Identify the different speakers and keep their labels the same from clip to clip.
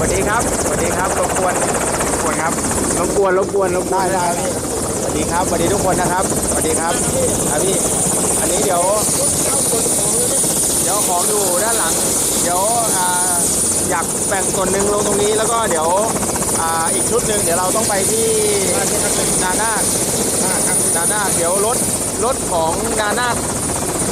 Speaker 1: วัสดีครับสวัสดีครับสวัสดีครับรบกวนรบกวนครับรบกวนรบกวนรบกวนได้ได้สวัสดีครับสวัสดีทุกคนนะครับสวัสดีครับครับพี่อันนี้เดี๋ยวเดี๋ยวของอยู่ด้านหลัง เดี๋ยวอ่าอยากแบ่งส่วนหนึ่งลงตรงนี้แล้วก็เดี๋ยวอ่าอีกชุดหนึ่งเดี๋ยวเราต้องไปที่นานาคนานาคเดี๋ยวรถรถของนานา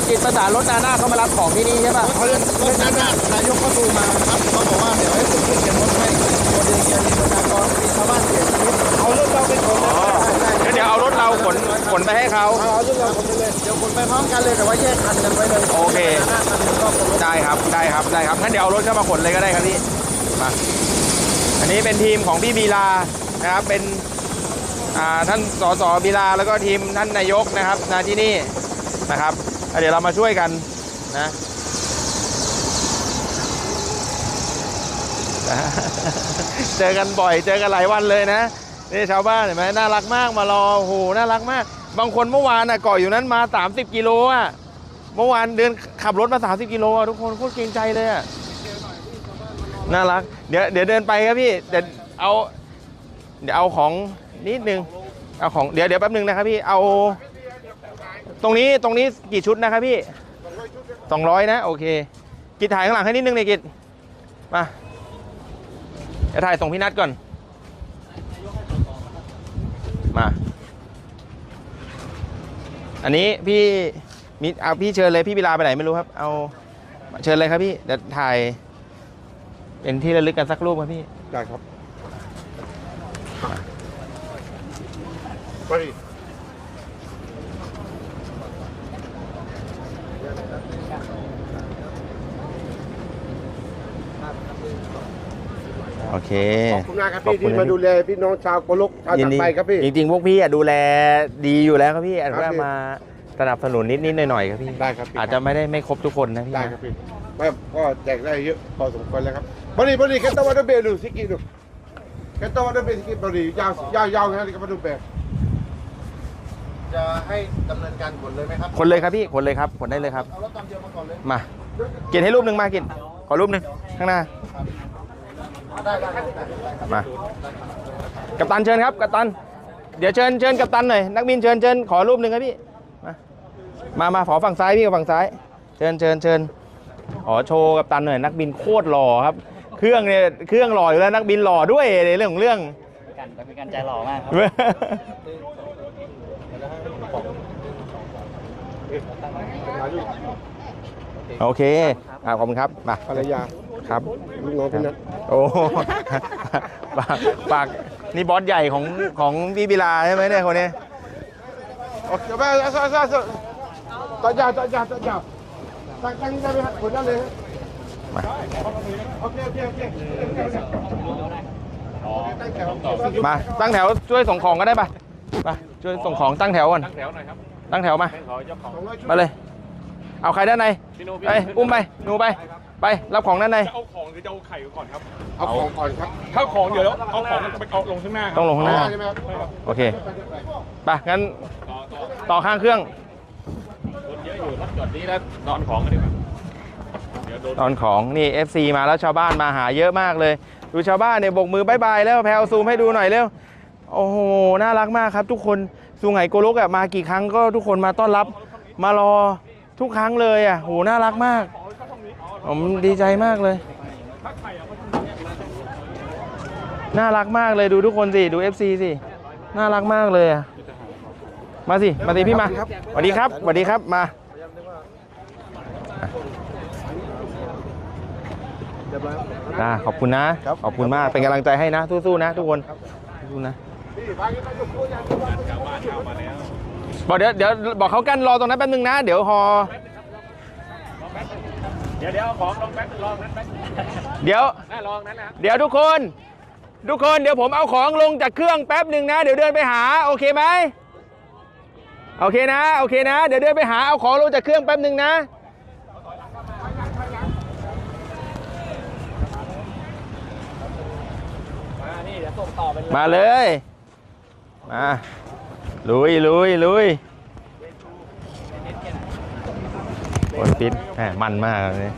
Speaker 1: จิตประสานรถนานาเขามารับของที่นี่ใช่ป่ะ
Speaker 2: เขาเรื่องรถนั้นน่ะนายกเขาดูมาครับเขาบอกว่าเดี๋ยวให้สุดเก็บรถให้คนเดียวเกียร์มีประชากรมีชาวบ้านเสียชีวิตเอารถเราไปขน
Speaker 1: อ๋อ
Speaker 2: ใช่
Speaker 1: งั้นเดี๋ยวเอารถเราขนขนไปให้เขา
Speaker 2: เอาเอารถเราขนไปเลยเดี๋ยวขนไปพร้อมกันเลยแต่ว่าแยกคันกันไว้เลย
Speaker 1: โอเคได้ครับได้ครับได้ครับงั้นเดี๋ยวเอารถเข้ามาขนเลยก็ได้ครับพี่มาอันนี้เป็นทีมของพี่บีลานะครับเป็นท่านสสบีลาแล้วก็ทีมท่านนายกนะครับมาที่นี่นะครับ เดี๋ยวเรามาช่วยกันนะเจอกันบ่อยเจอกันหลายวันเลยนะนี่ชาวบ้านเห็นไหมน่ารักมากมารอโอ้โหน่ารักมาก บางคนเมื่อวานน่ะเกาะอยู่นั้นมา 30 กิโลอะเมื่อวานเดินขับรถมา 30 กิโลอะทุกคนโคตรเกรงใจเลยอะน่ารัก เดี๋ยวเดี๋ยวเดินไปครับพี่เดี๋ยวเอา เดี๋ยวเอาของนิดนึงเอาของเดี๋ยวเดี๋ยวแป๊บนึงนะครับพี่เอา ตรงนี้ตรงนี้กี่ชุดนะครับพี่200นะโอเค กิจถ่ายข้างหลังให้นิดนึงเลยกิจมาเดี๋ยวถ่ายส่งพี่นัทก่อน มา อันนี้พี่มีเอาพี่เชิญเลยพี่เวลาไปไหนไม่รู้ครับ เอาเชิญเลยครับพี่เดี๋ยวถ่าย เป็นที่ระลึกกันสักรูปครับพี่
Speaker 2: ได้ครับไป
Speaker 1: โอเค
Speaker 2: ขอบคุณมากครับ
Speaker 1: ขอบ
Speaker 2: พี่
Speaker 1: คุณ
Speaker 2: ที่
Speaker 1: นะ
Speaker 2: มาดูแลพี่น้องชาวโกลกชาว
Speaker 1: ยิ
Speaker 2: จั
Speaker 1: น
Speaker 2: ก
Speaker 1: ดี
Speaker 2: รไปครับพี่
Speaker 1: จริงๆพวกพี่อะดูแลดีอยู่แล้วครับพี่อาจ
Speaker 2: ครั
Speaker 1: จะ
Speaker 2: บพี่
Speaker 1: มาสนับสนุนนิดๆหน่อยๆครับพี่
Speaker 2: ได้ครับพี่
Speaker 1: อาจจะไม่ได้ไม่ครบทุกคนนะพี่
Speaker 2: ได้
Speaker 1: นะครับ
Speaker 2: พี่ไม่ก็แจกได้เยอะพอสมควรแล้วครับบริบริแค่ตัววัดเบลูสิกิดูแค่ตัววัดเบสิกิบริยาวยาวยาวแค่นี้ก็มาดูแบบจะให้ดำเนินการขนเลยไหมครับ
Speaker 1: คนเลยครับพี่คนเลยครับคนได้เลยครับ
Speaker 2: เอารถตามเดียวมาก่อนเลย
Speaker 1: มากินให้รูปหนึ่งมากินขอรูปหนึ่ง ข้างหน้า
Speaker 2: ได้ได้ได้ได้
Speaker 1: มากัปตันเชิญครับกัปตัน เดี๋ยวเชิญเชิญกัปตันหน่อยนักบินเชิญเชิญขอรูปหนึ่งครับพี่มามามาขอฝั่งซ้ายพี่กับฝั่งซ้าย เชิญเชิญเชิญขอโชว์กัปตันหน่อยนักบินโคตรหล่อครับ เครื่องเนี่ยเครื่องหล่ออยู่แล้วนักบินหล่อด้วยในเรื่องของเรื่อง
Speaker 3: กันเป็นการใจหล่อมากครับ
Speaker 1: โอเคอ่าขอบคุณครับมา
Speaker 2: ภรรยา
Speaker 1: ครับ
Speaker 2: ลูกน้องพี่นัท
Speaker 1: โอ้ปากปากนี่บอสใหญ่ของของพี่บิลาใช่ไหมเนี่ยคนนี้
Speaker 2: โอเคไปเอาเอาเอาเอาต่อยาวต่อยาวต่อยาวตั้งตั้งได้ไหมครับขนได้เลย
Speaker 1: มา
Speaker 2: โอเคโอเคโอเคตั้งแถว
Speaker 1: มาตั้งแถวช่วยส่งของก็ได้ปะมาช่วยส่งของตั้งแถวก่อนตั้งแถวหน่อยครับตั้งแถวมามาเลย เอาใครด้านในไปอุ้มไปหนูไป ไปรับของด้านใน
Speaker 4: จะเอาของหรือจะเอาไข่ก่อนครับ
Speaker 2: เอาของก่อนครับ
Speaker 4: ถ้าของเดี๋ยวแล้วเอาของไปเอาลงข้างหน้าค
Speaker 1: ต้
Speaker 4: รั
Speaker 1: อบงลงข้างหน้า
Speaker 2: ใช่ไหมครับ
Speaker 1: โอเคไปงั้นต่อข้างเครื่อง
Speaker 4: รถเยอะอยู่รถจอดนี้แล้วนอนของกันดีกว่าเดี๋ยวโดน
Speaker 1: ตอนของนี่ FC มาแล้วชาวบ้านมาหาเยอะมากเลย ดูชาวบ้านเนี่ยโบกมือบายบายแล้วแพลวซูมให้ดูหน่อยเร็วโอ้โหน่ารักมากครับ ทุกคนซูไงโกลกอะมากี่ครั้งก็ทุกคนมาต้อนรับมารอทุกครั้งเลยอะโหน่ารักมาก ผมดีใจมากเลย น่ารักมากเลยดูทุกคนสิ ดู FC สิ น่ารักมากเลยอะมาสิ มาสิพี่มาสวัสดีครับสวัสดีครับมาอ่าขอบคุณนะ ขอบคุณมาก เป็นกำลังใจให้นะ สู้ๆนะ ทุกคนสู้ๆนะบอกเดี๋ยวเดี๋ยวบอกเขากันรอตรงนั้นแป๊บนึงนะ เดี๋ยวฮอ
Speaker 4: เดี๋ยวเดี๋ยวเอาของลงแป๊บนึงรอนั้นแป๊บนึง
Speaker 1: เดี๋ยว
Speaker 4: หน้ารองนั้นนะครับ
Speaker 1: เดี๋ยวทุกคน ทุกคนเดี๋ยวผมเอาของลงจากเครื่องแป๊บหนึ่งนะ เดี๋ยวเดินไปหาโอเคไหมโอเคนะโอเคนะ เดี๋ยวเดินไปหาเอาของลงจากเครื่องแป๊บหนึ่งนะ
Speaker 3: มานี่เดี๋ยวส่งต่อเป็น
Speaker 1: มาเลยมาลุยลุยลุย โอนปิดแหมมันมากเลย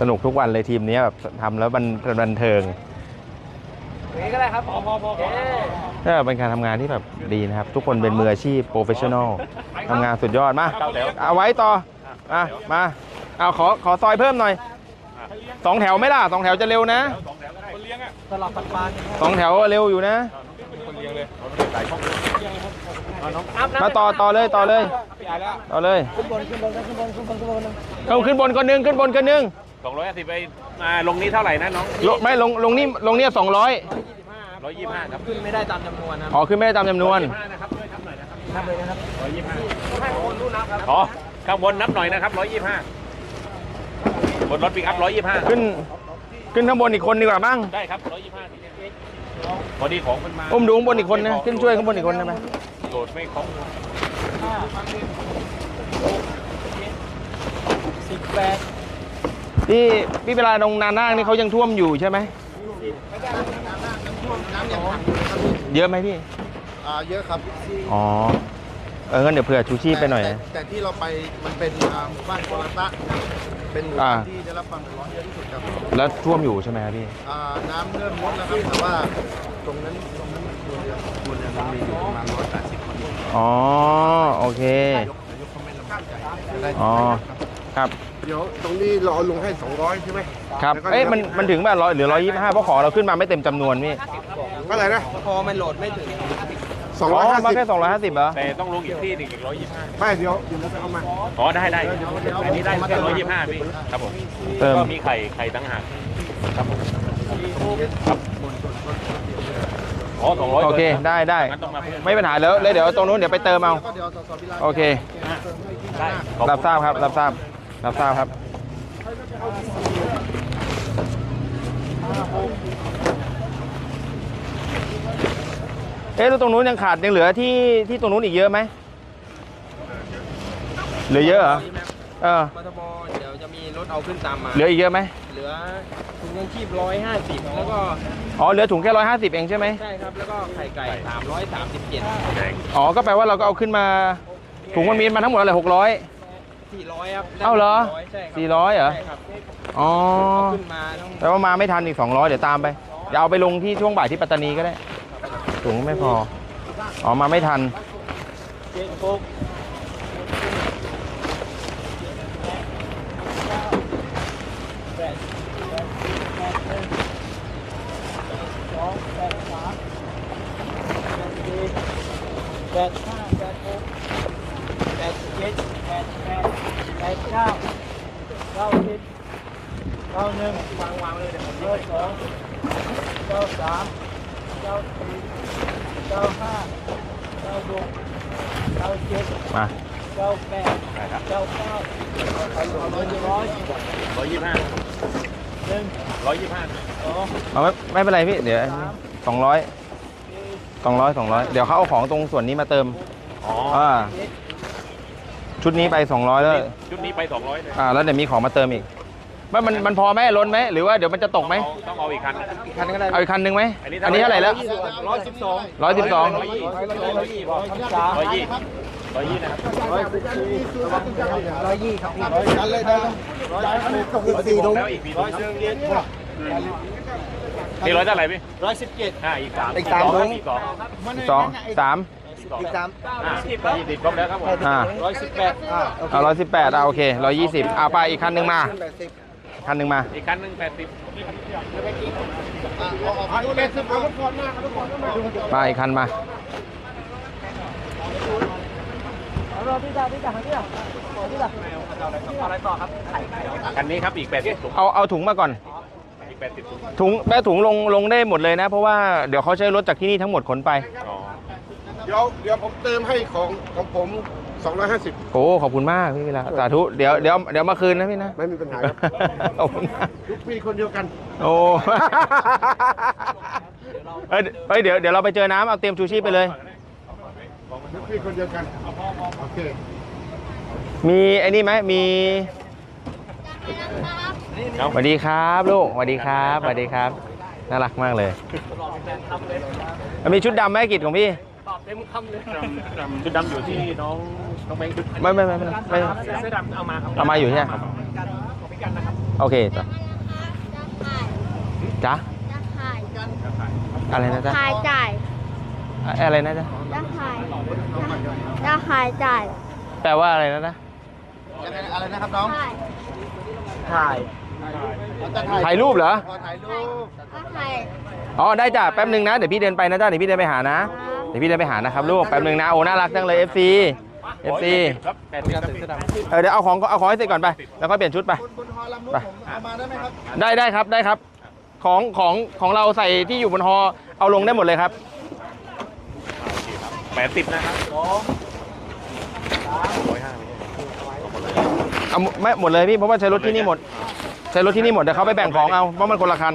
Speaker 1: สนุกทุกวันเลยทีมนี้แบบทำแล้วมันบันเทิง
Speaker 3: นี้ก็ได้ครับพอพอพอ
Speaker 1: ก็เป็นการทำงานที่แบบดีนะครับ ทุกคนเป็นมืออาชีพโปรเฟชชั่นอลทำงานสุดยอดมา
Speaker 4: เอา
Speaker 1: ไว้ต่ออะมาเอาขอขอซอยเพิ่มหน่อยสองแถวไม่ล่ะสองแถวจะเร็วนะ
Speaker 4: สองแถวก็ได้คนเลี้ยงอะ
Speaker 3: สลับปันป
Speaker 1: สองแถวเร็วอยู่นะ
Speaker 4: ม่ได้ใส่ช่องเอาน้อง
Speaker 1: มาต่อต่อเลยต่อเลย
Speaker 4: พี่อายแล้ว
Speaker 1: ต่อเลย
Speaker 3: ขึ้นบนขึ้นบนขึ้นบนขึ้นบนขึ้นบน
Speaker 1: เอาขึ้นบนคนหนึงขึ้นบนคนหนึง
Speaker 4: สองร้อยห้าสิบไปมาลงนี้เท่าไหร่นะน้อง
Speaker 1: ลงไม่ลงลงนี่ลงเนี่ยสองร้อย
Speaker 4: ร้อยยี่สิบห้าครับ
Speaker 3: ขึ้นไม่ได้ตามจำนวนนะ
Speaker 1: อ๋อขึ้นไม่ได้ตามจำนวน
Speaker 4: ห้านะครับช่วยทำหน่อยนะครับ
Speaker 3: นับเลยนะครับ
Speaker 4: ร้อยยี่สิบห้า
Speaker 3: ให้คนรู้นับครับ
Speaker 4: อ๋อข้างบนนับหน่อยนะครับร้อยยี่สิบห้าบนรถปิกอัพร้อยยี่สิบห้า
Speaker 1: ขึ้น ขึ้นข้างบนอีกคนดีกว่าบ้าง
Speaker 4: ได้ครับร้อยยี่สิบห้าทีเนี้ยพอดีของมันมา
Speaker 1: อุ้มดูข้างบนอีกคนนะขึ้นช่วยข้างบนอีกคนได้ไหม
Speaker 4: โหลดไม่ครบ
Speaker 3: สิบแปด
Speaker 1: พี่พี่เวลาตรงนานาคนี่เขายังท่วมอยู่ใช่ไหมเยอะไหมพี่
Speaker 2: อ่าเยอะครับ
Speaker 1: อ๋อ เอองั้นเดี๋ยวเผื่อชูชีพไปหน่อย
Speaker 2: แต่
Speaker 1: นะ
Speaker 2: แต่ที่เราไปมันเป็นอ่าหมู่บ้านโกลาตะเป็นหมู่
Speaker 1: อ่า
Speaker 2: บ้านที่ได้รับความเดือดร้อนเยอะที่สุดครับ
Speaker 1: แล้วท่วมอยู่ใช่ไหมครับพี่
Speaker 2: อ่าน้ำเริ่มลดแล้วครับแต่ว่าตรงนั้นตรงนั้นมันควรจะควรจะมันมีอยู่ประมาณร้อยแปดสิบคน
Speaker 1: อ๋อ โอเค
Speaker 2: นายกเขาไม่ลำบากใจได้
Speaker 1: อ๋อ ครับ
Speaker 2: เดี๋ยวตรงนี้เราเอาลงให้ 200 ใช่ไหม
Speaker 1: ครับ เอ้ย มัน มันถึงแบบร้อยหรือร้อยยี่สิบห้าเพราะของเราขึ้นมาไม่เต็มจำนวนพี่
Speaker 2: เท่าไหร่นะ
Speaker 3: พอมันโหลดไม่ถึง
Speaker 1: อ๋อมาแค่
Speaker 2: 250
Speaker 1: สองร้อยห้าสิบเหรอ
Speaker 4: แต่ต้องลงอีกที่หนึ่งอีกร้อยยี่สิบห้า
Speaker 2: ไม่เดี๋ยวเดี๋ยวเราจะเอามา
Speaker 4: อ๋อได้ได้อันนี้ได้แค่ร้อยยี่สิบห้าพี่ครับผม
Speaker 1: เติม
Speaker 4: ก็มีไข่ไข่ตั้งหากครับผม อ๋อสองร้อย
Speaker 1: โอเคได้ได้
Speaker 4: งั้นต้องมาเพิ่ม
Speaker 1: ไม่เป็นปัญหาแล้วเลยเดี๋ยวตรงนู้นเดี๋ยวไปเติมเอา
Speaker 2: แล้วก็เดี๋ยวสสวิไล
Speaker 1: โอเค
Speaker 4: ได้ขอบ
Speaker 1: รับ
Speaker 4: คุณ
Speaker 1: ทราบครับ รับทราบ รับทราบครับ เอ๊ะแล้วตรงนู้นยังขาดยังเหลือที่ที่ตรงนู้นอีกเยอะไหมเหลือเยอะเหรอ เออ
Speaker 3: ปทบเดี๋ยวจะมีรถเอาขึ้นตามมา
Speaker 1: เหลืออีกเยอะไหม
Speaker 3: เหลือถุง ยังชีพร้อยห้าสิบแล้วก็
Speaker 1: อ๋อเหลือถุงแค่ร้อยห้าสิบเองใช่ไหม
Speaker 3: ใช่ครับแล้วก็ไข่ไก่สามร้อยสามสิบเจ็ด
Speaker 1: อ๋อก็แปลว่าเราก็เอาขึ้นมาถุงมันมีมาทั้งหมดอะไรหกร้อย
Speaker 3: สี่ร้อยครับ
Speaker 1: เอ้าเหรอ
Speaker 3: ใช่ครับ
Speaker 1: สี่ร้อยเหรอ
Speaker 3: ใช่ครับ
Speaker 1: อ๋อ
Speaker 3: เอาขึ้นมาต้อง
Speaker 1: แปลว่ามาไม่ทันอีก200เดี๋ยวตามไปเดี๋ยวเอาไปลงที่ช่วงบ่ายที่ปัตตานีก็ได้ถุงไม่พออ๋อมาไม่ทัน
Speaker 3: เจ็ดหกแปดแปดหนึ่งสองแปดสามแปดสี่ แปดห้าแปดหกแปดเจ็ดแปดแปดแปดเก้าเก้าสิบเก้าหนึ่งวางวางเลยเดี๋ยวผมเก้าสองเก้าสามเก้าสี่เก้าห้าเก้าหกเก้าเจ็ด
Speaker 1: มา
Speaker 3: เก้าแปดเก้าเก้าร้อยร้อย
Speaker 4: ร้อยยี่สิบห้า
Speaker 3: หนึ่ง
Speaker 4: ร้อยยี่สิบห้า
Speaker 3: อง
Speaker 1: เอาไม่ไม่เป็นไรพี่เดี๋ยวสองร้อย สองร้อยสองร้อยเดี๋ยวเขาเอาของตรงส่วนนี้มาเติม
Speaker 4: อ๋อ
Speaker 1: อ่าชุดนี้ไปสองร้อยแล้ว
Speaker 4: ชุดนี้ไปสองร้อยเลย
Speaker 1: อ่าแล้วเดี๋ยวมีของมาเติมอีกว่ามันมันพอไหมล้นไหมหรือว่าเดี๋ยวมันจะตกไหม
Speaker 4: ต้องเอาอีกคัน
Speaker 3: อีกคันก็ได้
Speaker 1: เอาอีกคันหนึ่งไหม
Speaker 4: อันนี้
Speaker 1: อันนี้เท่าไหร่แล้ว
Speaker 3: ร้อยสิบสอง
Speaker 1: ร้อยสิบสอง
Speaker 3: ร้อยยี่ร้อยยี่ร้อยยี่สาม
Speaker 4: ร้อยยี่ร้อยยี่นะครับ
Speaker 3: ร้อยสี่ร้อยยี่ครับพี่ร้อย
Speaker 2: ดันเลยดันเลยดันเลยตกอีกสี่ถุง
Speaker 4: แล้วอีกมีร้อย นี่ร้อยเท่าไหร่พี่
Speaker 3: ร้อยสิบเจ็ด
Speaker 4: อ่าอีกสาม
Speaker 2: อีกสามถุง
Speaker 4: อีกสอง
Speaker 1: สองสาม
Speaker 4: อีกสามอ่ายี่สิบครบแล้วครับผม
Speaker 1: อ่า
Speaker 3: ร้อยสิบแปด
Speaker 1: เอาร้อยสิบแปดเอาโอเคร้อยยี่สิบเอาไปอีกคันหนึ่งมา
Speaker 2: แปดสิบ
Speaker 1: คันหนึ่งมา
Speaker 4: อีกคันหนึ่งแปดสิบ
Speaker 2: แปดสิบเอารถก่อนหน้าเอารถก่อนหน้า
Speaker 1: มาอีกคันมา
Speaker 3: รอพี่ดาพี่ดาพี่ดาพี่ดาอะไรต่อครับไข่ไข่
Speaker 4: คันนี้ครับอีกแปดสิบถุง
Speaker 1: เอาเอาถุงมาก่อน
Speaker 4: อีก แปดสิบถุง
Speaker 1: ถุงแม่ถุงลงลงได้หมดเลยนะ เพราะว่าเดี๋ยวเขาใช้รถจากที่นี่ทั้งหมดขนไป
Speaker 4: อ๋อ
Speaker 2: เดี๋ยวเดี๋ยวผมเติมให้ของของผม 250
Speaker 1: โอ้ขอบคุณมากพี่วิลาสาธุเดี๋ยวเดี๋ยวเดี๋ยวมาคืนนะพี่นะ
Speaker 2: ไม่มีปัญหาครับ
Speaker 1: ขอบคุณมาก
Speaker 2: ทุกปีคนเดียวกัน
Speaker 1: โอ้เอ้ยเฮ้ยเดี๋ยวเดี๋ยวเราไปเจอน้ำเอาเตรียมชูชีพไปเลย
Speaker 2: ทุกปีคนเดียวกัน โอเค
Speaker 1: มีไอ้นี่ไหมมี สวัสดีครับลูกสวัสดีครับสวัสดีครับ น่ารักมากเลยมีชุดดำไหมกิจของพี่
Speaker 3: ตอบเต็มคำเลย
Speaker 4: ชุดดำอยู่ที่น้องน้องแบงค์ชุด
Speaker 1: ไม่ไม่ไม่ไม่ไม่
Speaker 3: เสื้อดำเอามาครับ
Speaker 1: เอามาอยู่ใช่ไหม
Speaker 3: ของพี่กันนะครับ
Speaker 1: โอเคจ้ะจ๊ะอะไรนะจ๊ะ
Speaker 5: ขายจ่าย
Speaker 1: อะอะไรนะจ๊ะ
Speaker 5: จะขายจะขายจ่าย
Speaker 1: แปลว่าอะไรนะจ๊ะ
Speaker 2: อะไรนะครับน้อง
Speaker 5: ขาย
Speaker 3: ถ่าย
Speaker 1: ถ่ายรูปเหรอ
Speaker 2: ขอถ่ายรูป
Speaker 5: ก็ขาย
Speaker 1: อ๋อได้จ้ะแป๊บหนึ่งนะ เดี๋ยวพี่เดินไปนะจ๊ะเดี๋ยวพี่เดินไปหานะ เดี๋ยวพี่เดินไปหานะครับลูกแป๊บหนึ่งนะโอ้น่ารักจังเลย FC FC
Speaker 4: ครับแปดสิบครับเสื้อดำ
Speaker 1: เออเดี๋ยวเอาของเอาของให้เสร็จก่อนไป แล้วค่อยเปลี่ยนชุดไป
Speaker 2: บนบนฮอลำนู้นผมเอามาได้ไหมครับ
Speaker 1: ได้ได้ครับได้ครับ ของของของเราใส่ที่อยู่บนฮอเอาลงได้หมดเลยครับ
Speaker 4: แปดสิบนะครับ
Speaker 1: เอาไม่หมดเลยพี่เพราะว่าใช้รถที่นี่หมด ใช้รถที่นี่หมดเดี๋ยวเขาไปแบ่งของเอาเพราะมันคนละคัน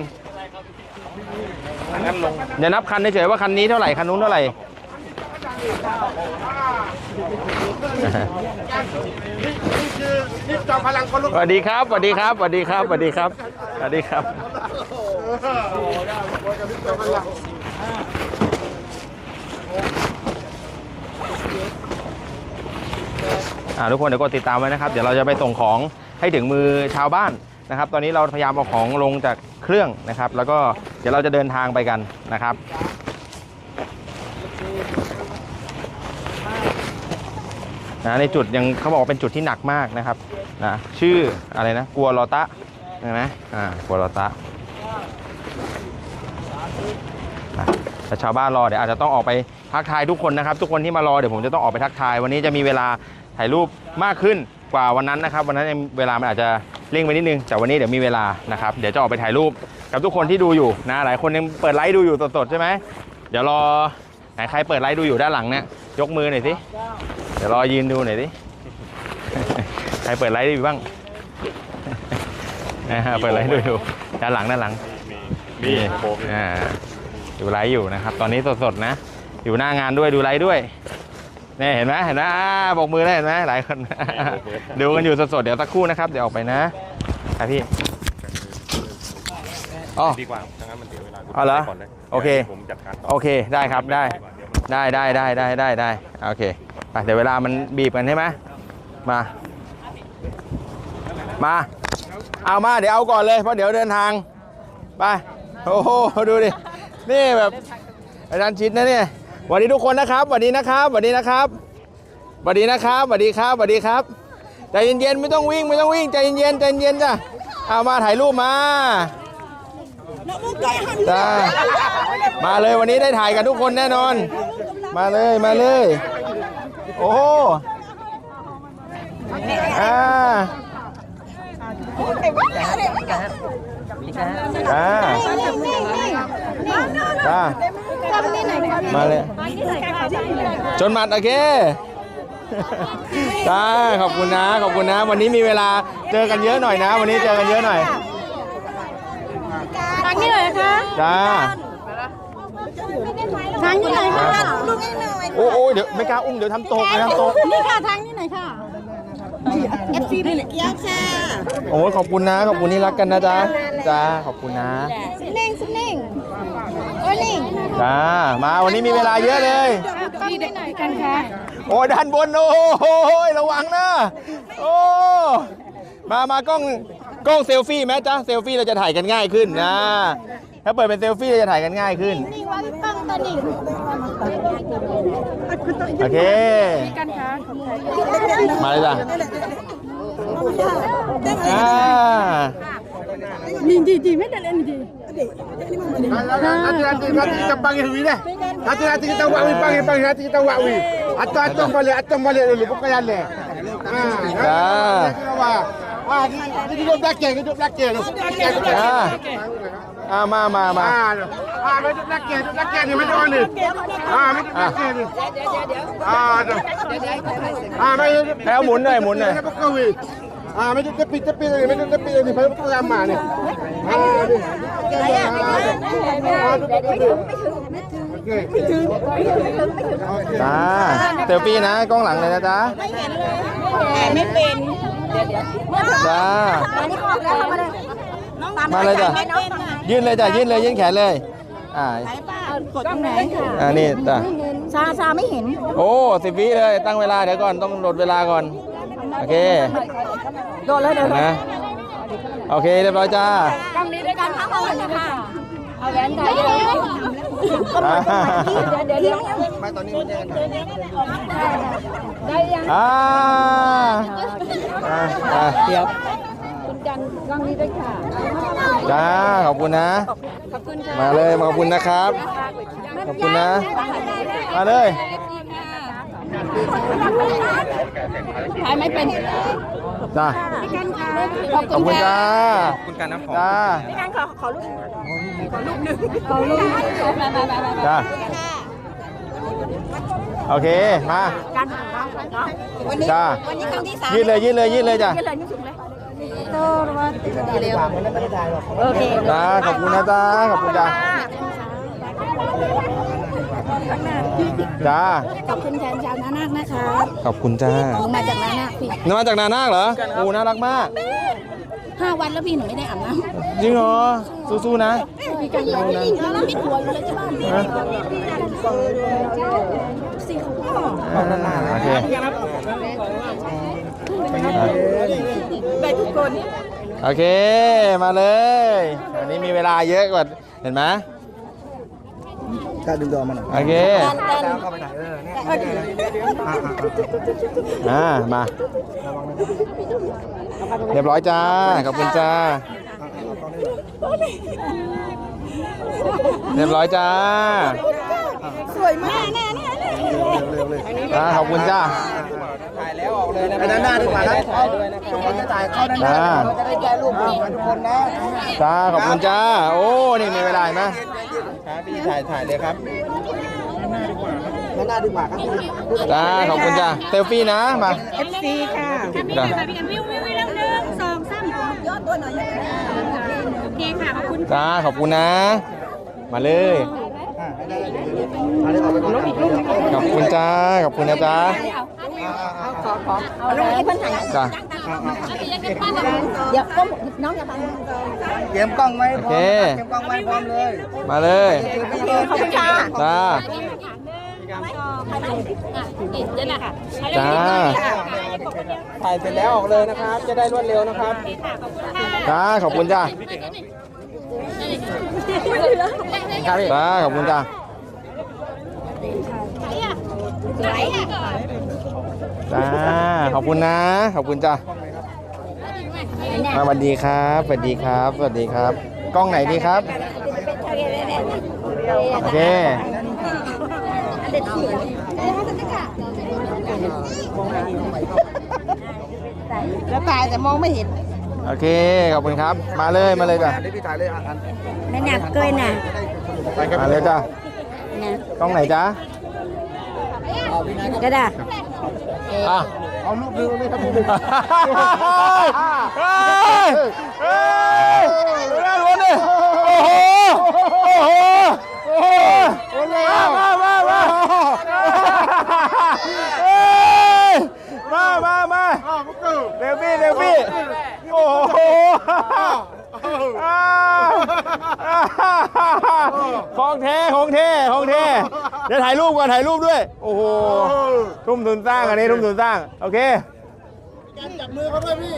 Speaker 4: งั้นลง
Speaker 1: เดี๋ยวนับคันเฉยๆว่าคันนี้เท่าไหร่คันนู้นเท่าไหร่
Speaker 2: นี่คือนี่จอมพลังคนลุก
Speaker 1: สวัสดีครับสวัสดีครับสวัสดีครับสวัสดีครับสวัสดีครับ
Speaker 2: จอมพลัง
Speaker 1: อ่า ทุกคนเดี๋ยวกดติดตามไว้นะครับ เดี๋ยวเราจะไปส่งของให้ถึงมือชาวบ้านนะครับ ตอนนี้เราพยายามเอาของลงจากเครื่องนะครับ แล้วก็เดี๋ยวเราจะเดินทางไปกันนะครับ นะในจุดยังเขาบอกว่าเป็นจุดที่หนักมากนะครับนะชื่ออะไรนะกัวลอตะใช่ไหมอ่ากัวลอตะแต่ชาวบ้านรอเดี๋ยวอาจจะต้องออกไปทักทายทุกคนนะครับ ทุกคนที่มารอเดี๋ยวผมจะต้องออกไปทักทาย วันนี้จะมีเวลา ถ่ายรูปมากขึ้นกว่าวันนั้นนะครับ วันนั้นเวลามันอาจจะเร่งไปนิดนึงแต่วันนี้เดี๋ยวมีเวลานะครับเดี๋ยวจะออกไปถ่ายรูปกับทุกคนที่ดูอยู่นะหลายคนยังเปิดไลฟ์ดูอยู่สดๆใช่ไหมเดี๋ยวรอไหนใครเปิดไลฟ์ดูอยู่ด้านหลังเนี่ยยกมือหน่อยสิเดี๋ยวรอยืนดูหน่อยสิใครเปิดไลฟ์ดูอยู่บ้างนะฮะเปิดไลฟ์ดูอยู่ด้านหลังด้านหลัง
Speaker 4: มีมีโบก
Speaker 1: อ่าดูไลฟ์อยู่นะครับ ตอนนี้สดๆนะ อยู่หน้างานด้วยดูไลฟ์ด้วย นี่เห็นไหมเห็นไหมอ่าบอกมือได้เห็นไหมหลายคนดูกันอยู่สดๆเดี๋ยวสักครู่นะครับ เดี๋ยวออกไปนะครับพี่อ๋อ
Speaker 4: ดีกว่าถ้างั้นมันเสียเวลา
Speaker 1: เอาเหรอ
Speaker 4: ก่นลย
Speaker 1: โอเค
Speaker 4: ผมจัดการต่อ
Speaker 1: โอเคได้ครับได้
Speaker 4: เยวมัน
Speaker 1: ได้ได้ได้ได้ได้ได้โอเคไปเดี๋ยวเวลามันบีบกันใช่ไหมมา มา เอามาเดี๋ยวเอาก่อนเลยเพราะเดี๋ยวเดินทาง ไป โอ้โห ดูดิ นี่แบบอาจารย์ชิดนะเนี่ย สวัสดีทุกคนนะครับสวัสดีนะครับสวัสดีนะครับสวัสดีนะครับสวัสดีครับสวัสดีครับใจเย็นๆไม่ต้องวิ่งไม่ต้องวิ่งใจเย็นๆใจเย็นๆจ้ะเอามาถ่ายรูปมาจ้ามาเลยวันนี้ได้ถ่ายกันทุกคนแน่นอน มาเลยมาเลย โอ้โหอ่าอ่า จ้า
Speaker 5: จำนี่ไหนอยครับ
Speaker 1: มาเลยจนหมัดโอเคจ้าขอบคุณนะขอบคุณนะ วันนี้มีเวลาเจอกันเยอะหน่อยนะ วันนี้เจอกันเยอะหน่อย
Speaker 5: ทางนี้หน่อยนะคะ
Speaker 1: จ้า
Speaker 5: ทางนี้หน่อยค่ะลูกให้หน่อย
Speaker 1: โอ้โอ้เดี๋ยวไม่กล้าอุ้มเดี๋ยวทำตกเดี๋ยวทำตก
Speaker 5: นี่ค่ะทางนี้หน่อยค่ะ เอฟซีเป็นเกียวค่ะ
Speaker 1: โอ้ยขอบคุณนะ ขอบคุณที่รักกันนะจ๊ะจ้าขอบคุณนะ
Speaker 5: สุดเน่งสุดเน่งโอ้ยเน่ง
Speaker 1: จ้ามาวันนี้มีเวลาเยอะเลย
Speaker 5: พี่ได้ไหนกันคะ
Speaker 1: โอ้ยด้านบนโอ้โหระวังนะโอ้มามากล้องกล้องเซลฟี่ไหมจ๊ะเซลฟี่เราจะถ่ายกันง่ายขึ้นนะ ถ้าเปิดเป็นเซลฟี่เราจะถ่ายกันง่ายขึ้น
Speaker 5: นี่ว่าตั้งตัวนี้
Speaker 1: โอเค
Speaker 5: กันคะ
Speaker 1: มาเลยจ้ะอ่า
Speaker 5: นี่ดีดีไม่ได้เล่นดี
Speaker 2: Nanti nanti nanti kita panggil Wi deh. Nanti nanti kita buat Wi panggil panggil nanti kita buat Wi. Atau atau balik atau balik dulu bukan jalan. Ha.
Speaker 1: Dah.
Speaker 2: Ah, di, di duduk belakang, duduk belakang tu. Belakang tu.
Speaker 1: อ่าอ่ามามามา
Speaker 2: Ah, tu. ah, duduk belakang, duduk belakang ni macam mana? Ah, duduk belakang ni. Ah, tu. Ah, mai duduk
Speaker 1: แล้วหมุนหน่อยหมุนหน่อย
Speaker 2: Kenapa kau Wi? Ah, mai duduk tepi tepi ni, mai duduk tepi ni, baru kau ramah ni. Ah, ni. Ah, duduk tepi. Okey.
Speaker 1: จ้าเซลฟี่นะกล้องหลังเลยนะจ๊ะ
Speaker 5: ไม่เป็น
Speaker 1: จ้า
Speaker 5: อันนี้ออกแล้วค่ะมาเลย
Speaker 1: มาเลยจ้ะยื่นเลยจ้ะยื่นเลยยื่นแขนเลยอ่า
Speaker 5: กดตรงไหนค่ะ
Speaker 1: อ่านี่จ้ะ
Speaker 5: ซาซาไม่เห็น
Speaker 1: โอ้สิบวิเลยตั้งเวลาเดี๋ยวก่อนต้องลดเวลาก่อนโอเค
Speaker 5: โดนแล้วเดี๋ยว
Speaker 1: นะโอเคเรียบร้อยจ้า
Speaker 5: กำนี้ด้วยกันทั้งหมดเลยค่ะเอาแหวนได้เลย
Speaker 1: อ่า
Speaker 5: เดี๋ยวเดี๋ยวไม่ตอนนี้มันยังได้ยัง
Speaker 1: อ่าอ่าอ่า
Speaker 3: เดี๋ยว
Speaker 5: คุณจันกล้องนี้ด้วยค่ะ
Speaker 1: จ้าขอบคุณนะ
Speaker 5: ขอบคุณค่ะ
Speaker 1: มาเลยขอบคุณนะครับ ขอบคุณนะ มาเลย
Speaker 5: ถ่ายไม่เป็น
Speaker 1: จ้า
Speaker 5: ขอบ
Speaker 1: ขอบ
Speaker 5: คุ
Speaker 1: คุณณ
Speaker 5: ค่ะ
Speaker 1: จ้า
Speaker 4: คุณการน้ำหอม
Speaker 1: จ้า
Speaker 5: ขอรูปขอรูปมามามามา
Speaker 1: จ้าโอเคมา
Speaker 5: การถ่ายบ้างเนาะ
Speaker 1: จ้า
Speaker 5: วันนี้ครั้งที่สาม
Speaker 1: ยืดเลยยืดเลยยืดเลยจ้า
Speaker 5: เยอะเลยนี่ถึงเลย โตวันติดเร็วโอเค
Speaker 1: จ้าขอบคุณนะจ้าขอบคุณจ้าจ้า
Speaker 5: ขอบคุณแทนชาวนานาคนะคะ
Speaker 1: ขอบคุณจ้า
Speaker 5: หนูมาจากนานาคพี่
Speaker 1: นมาจากนานาคเหรอโอ้น่ารักมาก
Speaker 5: ห้าวันแล้วพี่หนูไม่ได้อาบน้ำ
Speaker 1: จริงเหรอสู้ๆนะ
Speaker 5: พี่กันเลยแล้วเราไม่กลัวอยู่เลยใช่ไหม
Speaker 1: ฮะ
Speaker 5: สี่ขวบ
Speaker 1: โอเค
Speaker 5: ได้ทุกคน
Speaker 1: โอเค มาเลยวันนี้มีเวลาเยอะกว่า เห็นไหม
Speaker 3: ถ้าดึงดอมันหน่อย
Speaker 1: โอเค
Speaker 3: เข้าไปไหนเออเนี่ย
Speaker 1: อ่ามา เรียบร้อยจ้า ขอบคุณจ้า เรียบร้อยจ้า
Speaker 5: สวยมากแน่ แน่แน่
Speaker 1: จ้าขอบคุณจ้า
Speaker 3: ถ่ายแล้วออกเลยนะไปด้านหน้าดีกว่านะทุกคนจะถ่ายเข้าด้านหน้า
Speaker 1: จ้า
Speaker 3: เราจะได้แก้รูปกันทุกคนนะ
Speaker 1: จ้าขอบคุณจ้า โอ้นี่มีเวลาเห็นไหม
Speaker 3: ครับพี่ถ่ายถ่ายเลยครับ ด้านหน้าดีกว่าครับ
Speaker 1: จ้าขอบคุณจ้าเซลฟี่นะมา
Speaker 5: เอฟซีค่ะ
Speaker 1: จ้า
Speaker 5: พี่กันวิววิววิวแล้วหนึ่งสองสามยอดตัวหน่อยโอเคค่ะ ขอบคุณ
Speaker 1: จ้าขอบคุณนะ มาเลย ขอบคุณจ้า ขอบคุณนะจ้า
Speaker 5: เอาลงให้เพื่อนถ่าย
Speaker 1: จ้า
Speaker 5: เดี๋ยวก็น้องอย่าบัง
Speaker 3: เตรียมกล้องไว้พร้อม
Speaker 1: โอเค
Speaker 3: เตรียมกล้องไว้พร้อมเลย
Speaker 1: มาเลย
Speaker 5: ขอบคุณค่ะ
Speaker 1: จ้า
Speaker 5: เดี๋ยวนะค่ะ
Speaker 1: จ้า
Speaker 3: ถ่ายเสร็จแล้วออกเลยนะครับ จะได้รวดเร็วนะครับ
Speaker 1: จ้าขอบคุณจ้า จ้าขอบคุณจ้าจ้าขอบคุณนะ ขอบคุณจ้ามาสวัสดีครับสวัสดีครับสวัสดีครับ กล้องไหนดีครับ โอเค
Speaker 5: แล้วตายแต่มองไม่เห็น
Speaker 1: โอเค ขอบคุณครับ มาเลย มาเลยจ้ะ
Speaker 3: เดี๋ยวพี่ถ่ายเลยอะอัน
Speaker 5: นั่นหนักเกินน่ะ
Speaker 1: มาเลยจ้ะ
Speaker 5: นะ
Speaker 1: กล้องไหนจ้า
Speaker 5: ก็ได้
Speaker 1: อะ
Speaker 2: เอารูปหนึงเลยครับรูปหนึง
Speaker 1: เฮ้ยเฮ้ยดูด้านบนดิโอ้โหโอ้โหโอ้โหมามามามาเฮ้ยมามามา
Speaker 2: อ้าวพวกกู
Speaker 1: เดฟี่เดฟี่โอ้โห ของแท้ของแท้ของแท้เดี๋ยวถ่ายรูปก่อนถ่ายรูปด้วย โอ้โหทุ่มทุนสร้างอันนี้ทุ่มทุนสร้าง โอเค
Speaker 2: จับมือเขาด้วยพี่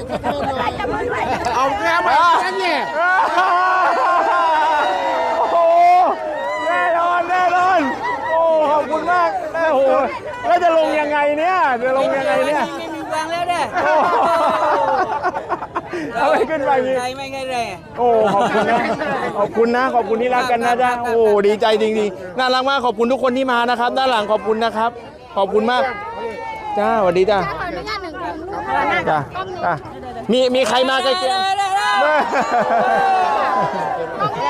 Speaker 2: เอาแก้มมาจันเนี่ย
Speaker 1: โอ้โหแน่นอนแน่นอนโอ้ขอบคุณมากโอ้โหแล้วจะลงยังไงเนี่ยจะลงยังไงเนี่ย
Speaker 3: วางแล้วเด้อ
Speaker 1: โอ้โห เอาไปขึ้นไปอย่างงี้
Speaker 3: ใจไม่ไงเลย
Speaker 1: โอ้ขอบคุณนะ ขอบคุณนะ ขอบคุณที่รักกันนะจ๊ะโอ้ดีใจจริงๆน่ารักมากขอบคุณทุกคนที่มานะครับ ด้านหลังขอบคุณนะครับ ขอบคุณมาก จ้าสวัสดีจ้า
Speaker 5: ขออนุญาตหนึ่งคน
Speaker 1: จ้าจ้ามีมีใครมาใกล้เคียง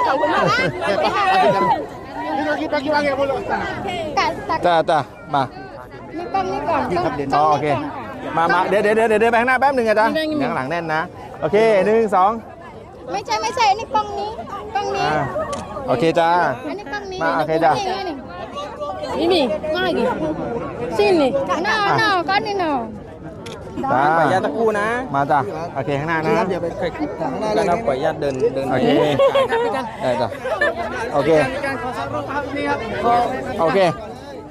Speaker 5: ขอบคุณมาก
Speaker 2: นี่เราคิดไปกี่วันเองพวกเรา
Speaker 5: แต่แต่
Speaker 1: จ้าจ้ามา
Speaker 5: มีกล้องนี้ก่อนต้อง
Speaker 1: อ๋อโอเค มามาเดี๋ยวเดี๋ยวเดี๋ยวเดี๋ยวไปข้างหน้าแป๊บหนึ่งอะจ้ะเดี๋ยวข้างหลังแน่นนะ โอเคหนึ่งสอง
Speaker 5: ไม่ใช่ไม่ใช่อันนี้กล้องนี้กล้องนี้
Speaker 1: อ่าโอเคจ้า
Speaker 5: อันนี้กล้องนี้
Speaker 1: มาโอเคจ้ะ
Speaker 5: นี่นี่ง่ายดิสิ้นนี่หน้าหน้าก้อนนี่หน้า
Speaker 1: จ้า
Speaker 3: ปล่อยญาตตะกูนะ
Speaker 1: มาจ้ะโอเคข้างหน้านะ
Speaker 3: เดี๋ยวไปข้างหน้าเลยนะปล่อยญาตเดินเดิน
Speaker 1: โอเคได้จ้ะโอเคโอเค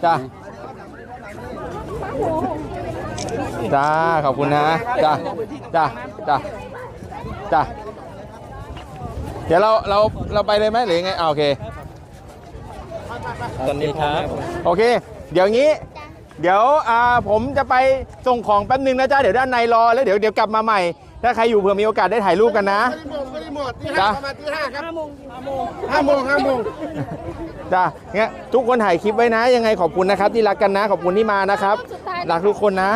Speaker 1: จ้า จ้าขอบคุณนะจ้าจ้าจ้าจ้ะเดี๋ยวเราเราเราไปเลยไหมหรือยังไงอ่าโอเค
Speaker 3: ตอนนี้ครับ
Speaker 1: โอเค เดี๋ยวงี้ เดี๋ยวอ่าผมจะไปส่งของแป๊บนึงนะจ๊ะเดี๋ยวด้านในรอแล้วเดี๋ยวเดี๋ยวกลับมาใหม่ ถ้าใครอยู่เผื่อมีโอกาสได้ถ่ายรูปกันนะ
Speaker 2: ไม่ได้หมดไม่ได้หมดที่
Speaker 1: จ้ะ
Speaker 2: ห้าประมาณที่ห้าครับห้าโมงห้าโมงห้าโมงห้าโมง
Speaker 1: จ้ะงั้นทุกคนถ่ายคลิปไว้นะ ยังไงขอบคุณนะครับที่รักกันนะ ขอบคุณที่มานะครับ รักทุกคนนะ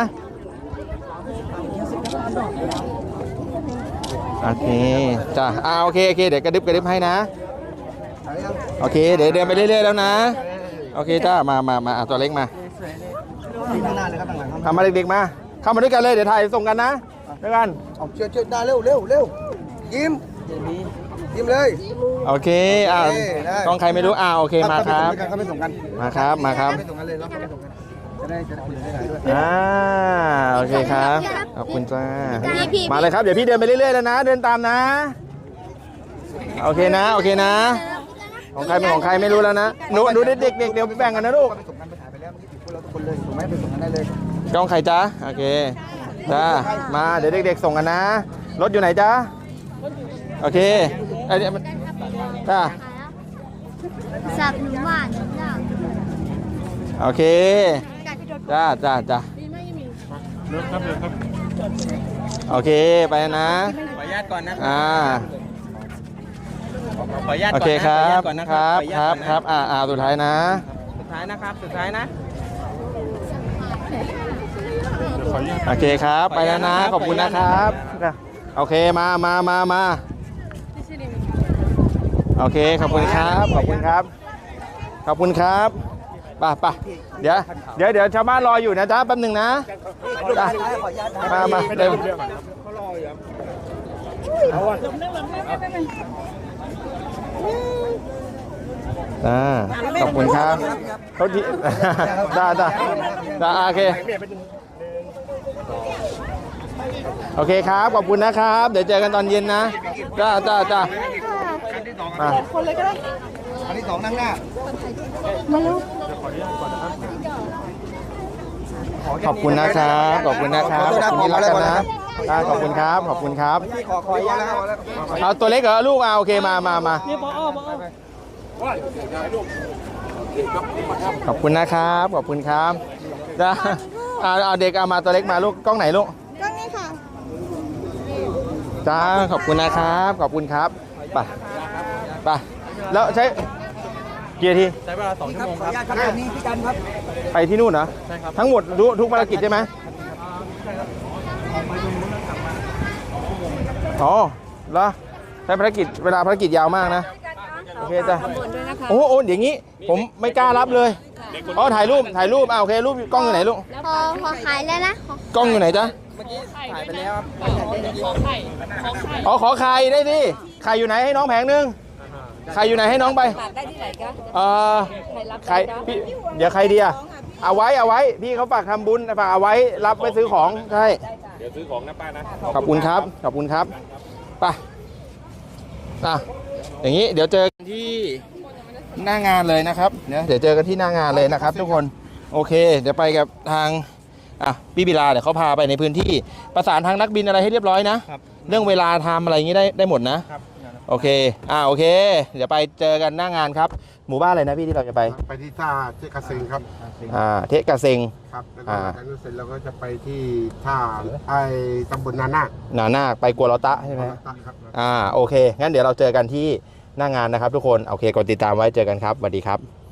Speaker 1: โอเคจ้ะอ่าโอเคโอเคเดี๋ยวกระดึบกระดึบให้นะ โอเค เดี๋ยวเดินไปเรื่อยๆแล้วนะ โอเคจ้ามามามาอะตัวเล็กมาทำมาเด็กๆมา เข้ามาด้วยกันเลยเดี๋ยวถ่ายส่งกันนะด้วยกัน
Speaker 2: เอาเชื่อเชื่อได้เร็วเร็วเร็วยิ้มยิ้มเลย
Speaker 1: โอเคอ่า
Speaker 2: โอเคได้
Speaker 1: ต้องใครไม่รู้อ่าโอเคมาครับ
Speaker 2: เขาไม่ส่งกัน
Speaker 1: มาครับมาครับ
Speaker 2: จะได้จะได้คุยได้ด้วย
Speaker 1: อ่าโอเคครับขอบคุณจ้า
Speaker 5: พี่พี่
Speaker 1: มาเลยครับเดี๋ยวพี่เดินไปเรื่อยๆแล้วนะ เดินตามนะ โอเคนะ โอเคนะ ของใครเป็นของใครไม่รู้แล้วนะหนูหนูเด็กๆเด็กๆเดี๋ยวแบ่งกันนะลูก
Speaker 2: ไปส่งกันไปถ่ายไปแล้วเมื่อกี้พวกเราทุกคนเลยถูกไหมไปส่งกันได้เลย
Speaker 1: จ้องใครจ๊ะโอเคจ้ามาเดี๋ยวเด็กๆส่งกันนะ รถอยู่ไหนจ๊ะโอเคไอ้เนี่ยมันจ้า
Speaker 5: สับหนูหวานจ้า
Speaker 1: โอเค จ้าจ้าจ้าโอเคไปนะ
Speaker 3: ขออนุญาตก่อนนะ
Speaker 1: อ่า
Speaker 3: ขออนุญาต
Speaker 1: โอ
Speaker 3: ก่อน
Speaker 1: เค
Speaker 3: นะครับขออนุญาตก่อนนะ
Speaker 1: ค
Speaker 3: ค
Speaker 1: รั
Speaker 3: รั
Speaker 1: บบครับครับอ่าอ่าสุดท้ายนะ
Speaker 3: สุดท้ายนะครับสุดท้ายนะ
Speaker 1: โอเคครับไปแล้วนะขอบคุณนะครับโอเคมามามามาโอเคขอบคุณครับขอบคุณครับ ขอบคุณครับไป่ะป่ะเดี๋ยวเดี๋ยวเดี๋ยวชาวบ้านรออยู่นะจ๊ะแป๊บหนึ่งนะจ้ะมามาเร็วอ่าขอบคุณครับเขาที่ได้ได้ได้โอเคโอเคครับ ขอบคุณนะครับ เดี๋ยวเจอกันตอนเย็นนะจ้าจ้าจ้ามา
Speaker 2: อันที่สองนั่งหน้า
Speaker 1: ขอบคุณนะครับ ขอบคุณนะครับขอบคุณที่รักกันนะอ่าขอบคุณครับ ขอบคุณครับ
Speaker 2: พี่ขอขออนุญาตนะครับ
Speaker 1: เอาตัวเล็กเหรอลูกเอาโอเคมามามาขอบคุณนะครับ ขอบคุณครับจ้าเอาเอาเด็กเอามาตัวเล็กมาลูกกล้องไหนลูก
Speaker 5: ก็นี่ค่ะ
Speaker 1: จ้าขอบคุณนะครับ ขอบคุณครับไปไปแล้วใช้ กี่นาที
Speaker 3: ใช้เวลาสองชั่วโมงครับ
Speaker 2: นี่พี่กันครับ
Speaker 1: ไปที่นู่นเหรอ
Speaker 3: ใช่ครับ
Speaker 1: ทั้งหมดทุกทุกภารกิจใช่ไหมอ๋อเหรอใช้ภารกิจเวลาภารกิจยาวมากนะ โอเคจ้ะโอ้โหอย่างนี้ ผมไม่กล้ารับเลยอ๋อถ่ายรูปถ่ายรูปอ่าโอเครูปกล้องอยู่ไหนลูก
Speaker 5: พอพอขายแล้วนะขอ ก
Speaker 1: ล้องอยู่ไหนจ๊ะ
Speaker 3: ถ่ายไปแล้วครับ
Speaker 1: อ๋อขอไข่ได้สิไข่อยู่ไหนให้น้องแผงนึง ไข่อยู่ไหนให้น้องไป
Speaker 6: ได้ที่ไหนคะ
Speaker 1: เอ่อ
Speaker 6: ใครรับ
Speaker 1: ใครพี่เดี๋ยวใครดีอะเอาไว้เอาไว้พี่เขาฝากทำบุญฝากเอาไว้รับไปซื้อของใช่
Speaker 4: เดี๋ยวซื้อของนะป้านะ
Speaker 1: ขอบคุณครับ ขอบคุณครับไปอะอย่างนี้เดี๋ยวเจอกันที่หน้างานเลยนะครับเดี๋ยวเดี๋ยวเจอกันที่หน้างานเลยนะครับ ทุกคนโอเค เดี๋ยวไปกับทางอะพี่บิลาเดี๋ยวเขาพาไปในพื้นที่ประสานทางนักบินอะไรให้เรียบร้อยนะ
Speaker 3: ครับ
Speaker 1: เรื่องเวลาไทม์อะไรอย่างนี้ได้ได้หมดนะ
Speaker 3: ครับ
Speaker 1: โอเค อ่าโอเค เดี๋ยวไปเจอกันหน้างานครับ หมู่บ้านอะไรนะพี่ที่เราจะไป
Speaker 2: ไปที่ท่าเทกาเซงครับ
Speaker 1: อ่าเทะกะเซง
Speaker 2: ครับแล้วก็
Speaker 1: อ่า
Speaker 2: จากนั้นเสร็จเราก็จะไปที่ท่าไอ้ตำบลนานาค
Speaker 1: หนาหน้าไปกัวลอตะใช่ไหม
Speaker 2: ครับ
Speaker 1: อ่าโอเค งั้นเดี๋ยวเราเจอกันที่หน้างานนะครับทุกคน โอเคกดติดตามไว้เจอกันครับสวัสดีครับ